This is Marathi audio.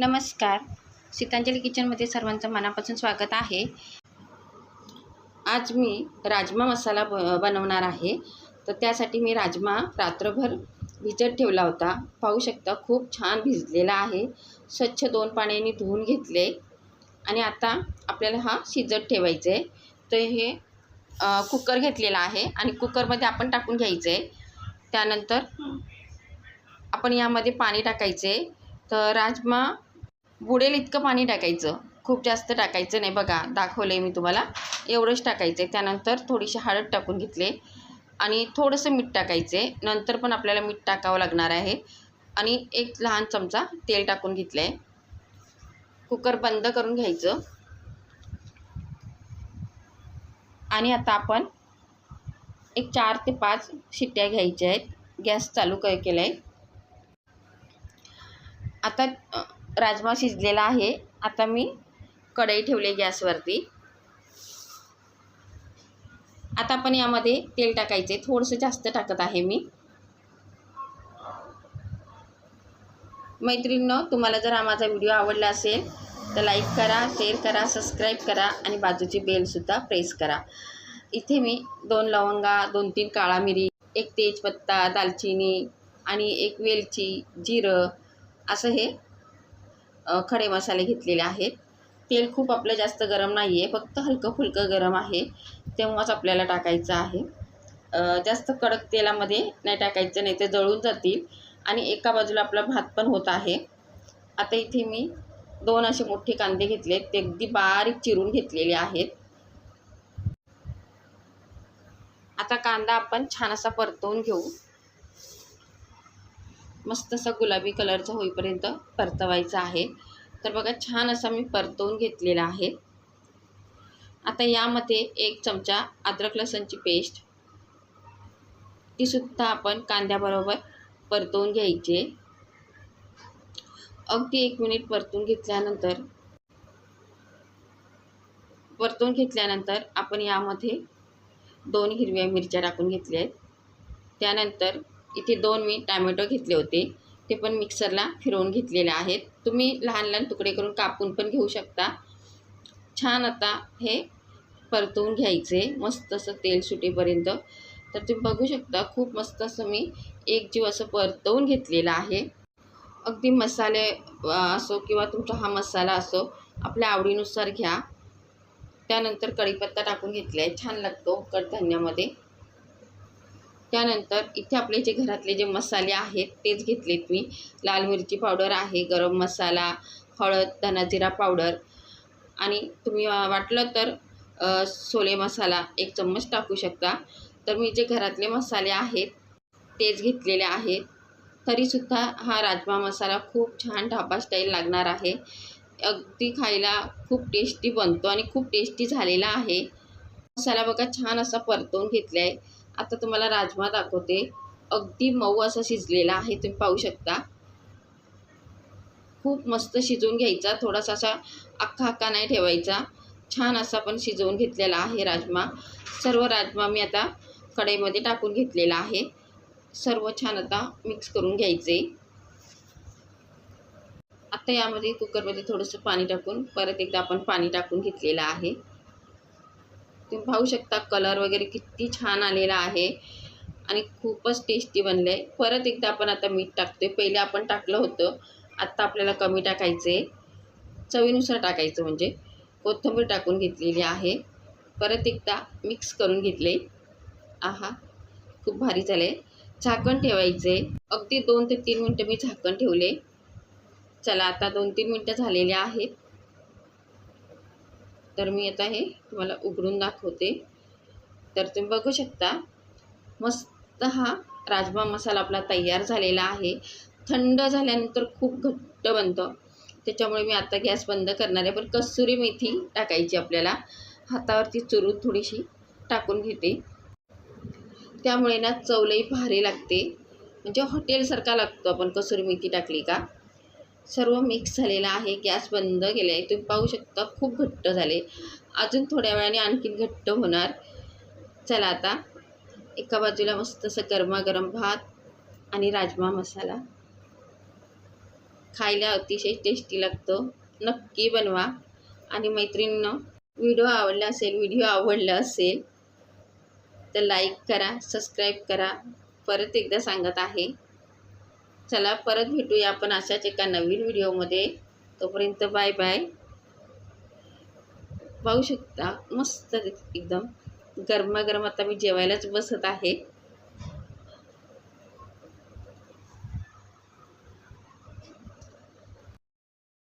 नमस्कार. सीतांजली किचनमध्ये सर्वांचं मनापासून स्वागत आहे. आज मी राजमा मसाला ब बनवणार आहे. तर त्यासाठी मी राजमा रात्रभर भिजत ठेवला होता. पाहू शकता खूप छान भिजलेला आहे. स्वच्छ दोन पाण्याने धुवून घेतले. आणि आता आपल्याला हा शिजत ठेवायचं आहे तर हे कुकर घेतलेला आहे आणि कुकरमध्ये आपण टाकून घ्यायचं आहे त्यानंतर आपण यामध्ये पाणी टाकायचे तर राजमा बुडेल इतकं पाणी टाकायचं. खूप जास्त टाकायचं नाही बघा. दाखवलं आहे मी तुम्हाला. एवढंच टाकायचं आहे त्यानंतर थोडीशी हळद टाकून घेतले. आणि थोडंसं मीठ टाकायचं आहे नंतर पण आपल्याला मीठ टाकावं लागणार आहे. आणि एक लहान चमचा तेल टाकून घेतलं आहे कुकर बंद करून घ्यायचं. आणि आता आपण एक चार ते पाच शिट्ट्या घ्यायच्या आहेत. गॅस चालू क केला आहे आता राजमा शिजलेला आहे. आता मी कढई ठेवली गॅसवरती. आता आपण यामध्ये तेल टाकायचे. थोडंसं जास्त टाकत आहे मी. मैत्रिणीनं तुम्हाला जर हा माझा व्हिडिओ आवडला असेल तर लाईक करा शेअर करा सबस्क्राईब करा आणि बाजूची बेलसुद्धा प्रेस करा. इथे मी दोन लवंगा दोन तीन काळा मिरी एक तेजपत्ता दालचिनी आणि एक वेलची जिरं असं हे खडे मसाले घेतलेले आहेत. तेल खूप आपलं जास्त गरम नाही आहे फक्त हलकं फुलकं गरम आहे. तेव्हाच आपल्याला टाकायचं आहे. जास्त कडक तेलामध्ये नाही टाकायचं नाही ते जळून जातील. आणि एका बाजूला आपला भात पण होत आहे. आता इथे मी दोन असे मोठे कांदे घेतले ते अगदी बारीक चिरून घेतलेले आहेत. आता कांदा आपण छान असा परतवून घेऊ. मस्त असा गुलाबी कलरचा होईपर्यंत परतवायचा आहे. तर बघा छान असा मी परतवून घेतलेला आहे. आता यामध्ये एक चमचा अद्रक लसणची पेस्ट. तीसुद्धा आपण कांद्याबरोबर परतवून घ्यायची. अगदी एक मिनिट परतून घेतल्यानंतर परतून घेतल्यानंतर आपण यामध्ये दोन हिरव्या मिरच्या टाकून घेतल्या आहेत. त्यानंतर इथे दोन मी टॅमॅटो घेतले होते. ते पण मिक्सरला फिरवून घेतलेले आहेत. तुम्ही लहान लहान तुकडे करून कापून पण घेऊ शकता. छान आता हे परतवून घ्यायचे. मस्त असं तेल सुटेपर्यंत. तर तुम्ही बघू शकता खूप मस्त असं मी एक जीव असं परतवून घेतलेलं आहे. अगदी मसाले असो किंवा तुमचा हा मसाला असो आपल्या आवडीनुसार घ्या. त्यानंतर कढीपत्ता टाकून घेतला आहे छान लागतो. कडधान्यामध्ये त्यानंतर इथे आपले जे घरातले जे मसाले आहेत तेच घेतलेत मी. लाल मिरची पावडर आहे गरम मसाला हळद धनाजिरा पावडर. आणि तुम्ही वाटलं तर सोले मसाला एक चम्मच टाकू शकता. तर मी जे घरातले मसाले आहेत तेच घेतलेले आहेत. तरीसुद्धा हा राजमा मसाला खूप छान ढाबा स्टाईल लागणार आहे. अगदी खायला खूप टेस्टी बनतो आणि खूप टेस्टी झालेला आहे. मसाला बघा छान असा परतवून घेतला आहे आता तुम्हाला राजमा दाखवते. अगदी मऊ असा शिजलेला आहे तुम्ही पाहू शकता. खूप मस्त शिजवून घ्यायचा थोडासा असा अख्खा अख्खा नाही ठेवायचा. छान असा पण शिजवून घेतलेला आहे राजमा. सर्व राजमा मी आता कढईमध्ये टाकून घेतलेला आहे. सर्व छान आता मिक्स करून घ्यायचे. आता यामध्ये कुकरमध्ये थोडंसं पाणी टाकून परत एकदा आपण पाणी टाकून घेतलेलं आहे. तुम्ही पाहू शकता कलर वगैरे किती छान आलेला आहे. आणि खूपच टेस्टी बनलं आहे परत एकदा आपण आता मीठ टाकतोय. पहिले आपण टाकलं होतं. आत्ता आपल्याला कमी टाकायचं आहे चवीनुसार टाकायचं म्हणजे. कोथिंबीर टाकून घेतलेली आहे. परत एकदा मिक्स करून घेतले आहा खूप भारी झालं आहे झाकण ठेवायचे अगदी दोन ते तीन मिनटं मी झाकण ठेवले चला आता दोन तीन मिनटं झालेले आहेत. तर मी आता हे तुम्हाला उघडून दाखवते. तर तुम्ही बघू शकता मस्त हा राजमा मसाला आपला तयार झालेला आहे. थंड झाल्यानंतर खूप घट्ट बनतं. त्याच्यामुळे मी आता गॅस बंद करणार आहे. पण कसुरी मेथी टाकायची आपल्याला. हातावरती चुरून थोडीशी टाकून घेते. त्यामुळे ना चवलही भारी लागते. म्हणजे हॉटेलसारखा लागतो आपण कसुरी मेथी टाकली का? सर्व मिक्स झालेलं आहे. गॅस बंद केला आहे तुम्ही पाहू शकता खूप घट्ट झाले. अजून थोड्या वेळाने आणखीन घट्ट होणार. चला आता एका बाजूला मस्त असं गरमागरम भात आणि राजमा मसाला. खायला अतिशय टेस्टी लागतो. नक्की बनवा. आणि मैत्रिणींनो व्हिडिओ आवडला असेल व्हिडिओ आवडला असेल तर लाईक करा सबस्क्राईब करा. परत एकदा सांगत आहे. चला परत भेटूया आपण अशाच एका नवीन व्हिडिओमध्ये. तोपर्यंत बाय बाय. पाहू शकता मस्त एकदम गरमागरम आता मी जेवायलाच बसत आहे.